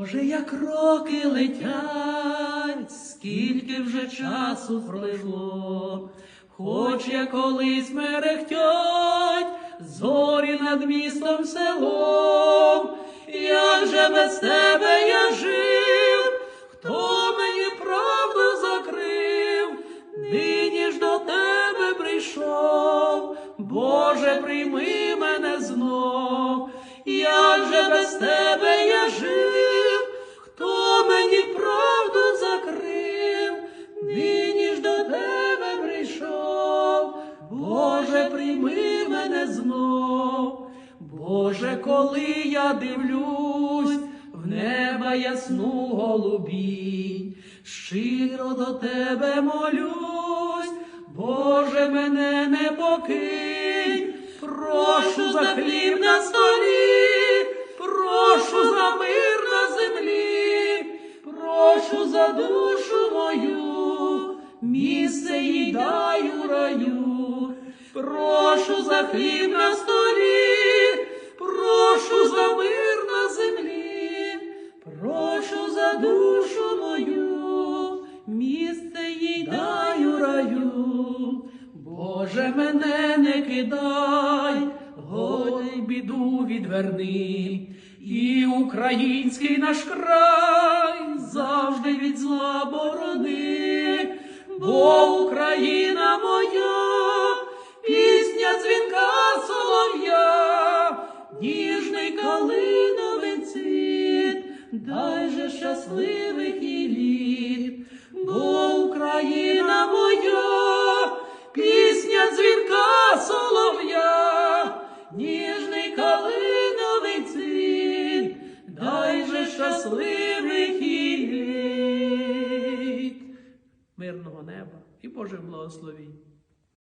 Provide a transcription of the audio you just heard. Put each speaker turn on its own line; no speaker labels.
Боже, як роки летять, скільки вже часу пройшло, хоч я колись мерехтять, зорі над містом селом, як же без тебе я жив, хто мені правду закрив, нині ж до тебе прийшов, Боже, прийми мене знов, як мене знов, Боже, коли я дивлюсь в неба ясну голубінь, щиро до тебе молюсь, Боже, мене не покинь, прошу за хліб на столі, прошу за мир на землі, прошу за душу хліб на столі, прошу за мир на землі, прошу за душу мою, місце їй дай у раю. Боже, мене не кидай, горе біду відверни, і український наш край завжди від зла борони, бо Україна моя, щасливих і літ, бо Україна моя, пісня дзвінка солов'я, ніжний калиновий цвіт, дай же щасливих і літ. Мирного неба і Божих благословінь.